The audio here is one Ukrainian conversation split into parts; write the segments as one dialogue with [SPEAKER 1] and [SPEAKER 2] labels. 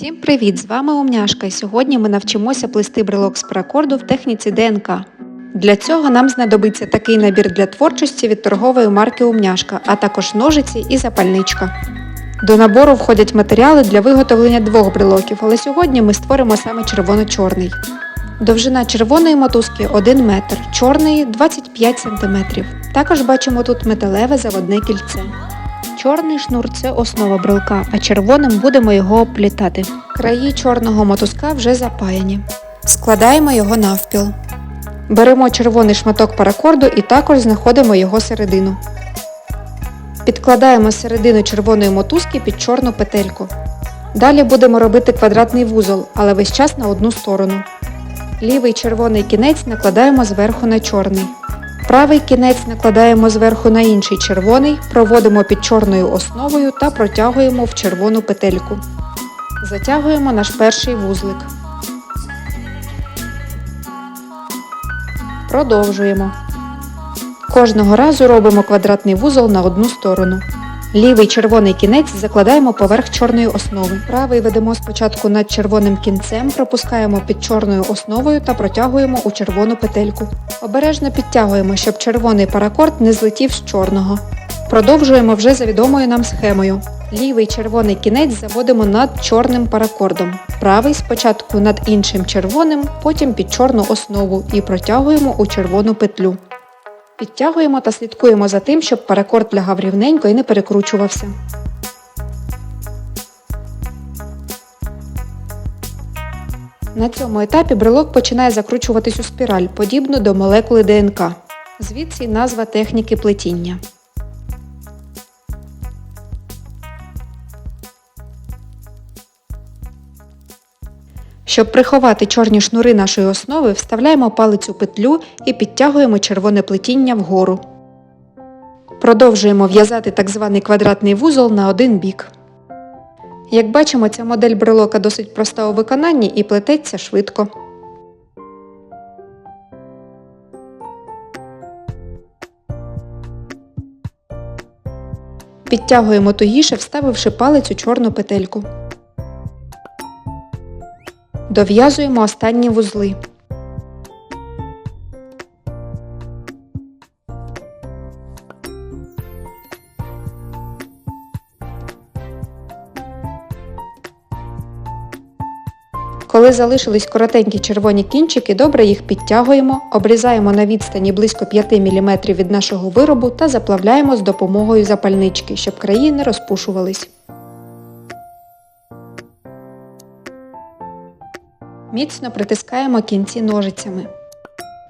[SPEAKER 1] Всім привіт! З вами Умняшка і сьогодні ми навчимося плести брелок з паракорду в техніці ДНК. Для цього нам знадобиться такий набір для творчості від торгової марки Умняшка, а також ножиці і запальничка. До набору входять матеріали для виготовлення двох брелоків, але сьогодні ми створимо саме червоно-чорний. Довжина червоної мотузки 1 метр, чорної 25 см. Також бачимо тут металеве заводне кільце. Чорний шнур це основа брелка, а червоним будемо його оплітати. Краї чорного мотузка вже запаяні. Складаємо його навпіл. Беремо червоний шматок паракорду і також знаходимо його середину. Підкладаємо середину червоної мотузки під чорну петельку. Далі будемо робити квадратний вузол, але весь час на одну сторону. Лівий червоний кінець накладаємо зверху на чорний. Правий кінець накладаємо зверху на інший червоний, проводимо під чорною основою та протягуємо в червону петельку. Затягуємо наш перший вузлик. Продовжуємо. Кожного разу робимо квадратний вузол на одну сторону. Лівий червоний кінець закладаємо поверх чорної основи. Правий ведемо спочатку над червоним кінцем, пропускаємо під чорною основою та протягуємо у червону петельку. Обережно підтягуємо, щоб червоний паракорд не злетів з чорного. Продовжуємо вже за відомою нам схемою. Лівий червоний кінець заводимо над чорним паракордом. Правий спочатку над іншим червоним, потім під чорну основу і протягуємо у червону петлю. Підтягуємо та слідкуємо за тим, щоб паракорд лягав рівненько і не перекручувався. На цьому етапі брелок починає закручуватись у спіраль, подібно до молекули ДНК. Звідси назва техніки плетіння. Щоб приховати чорні шнури нашої основи, вставляємо палець у петлю і підтягуємо червоне плетіння вгору. Продовжуємо в'язати так званий квадратний вузол на один бік. Як бачимо, ця модель брелока досить проста у виконанні і плететься швидко. Підтягуємо тугіше, вставивши палець у чорну петельку. Дов'язуємо останні вузли. Коли залишились коротенькі червоні кінчики, добре їх підтягуємо, обрізаємо на відстані близько 5 мм від нашого виробу та заплавляємо з допомогою запальнички, щоб краї не розпушувались. Міцно притискаємо кінці ножицями.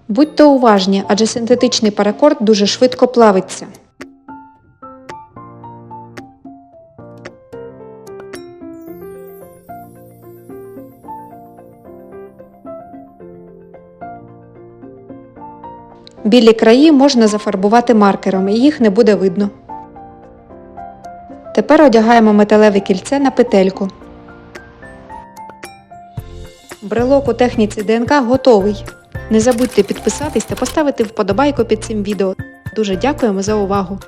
[SPEAKER 1] Будьте уважні, адже синтетичний паракорд дуже швидко плавиться. Білі краї можна зафарбувати маркером і їх не буде видно. Тепер одягаємо металеве кільце на петельку. Брелок у техніці ДНК готовий. Не забудьте підписатись та поставити вподобайку під цим відео. Дуже дякуємо за увагу!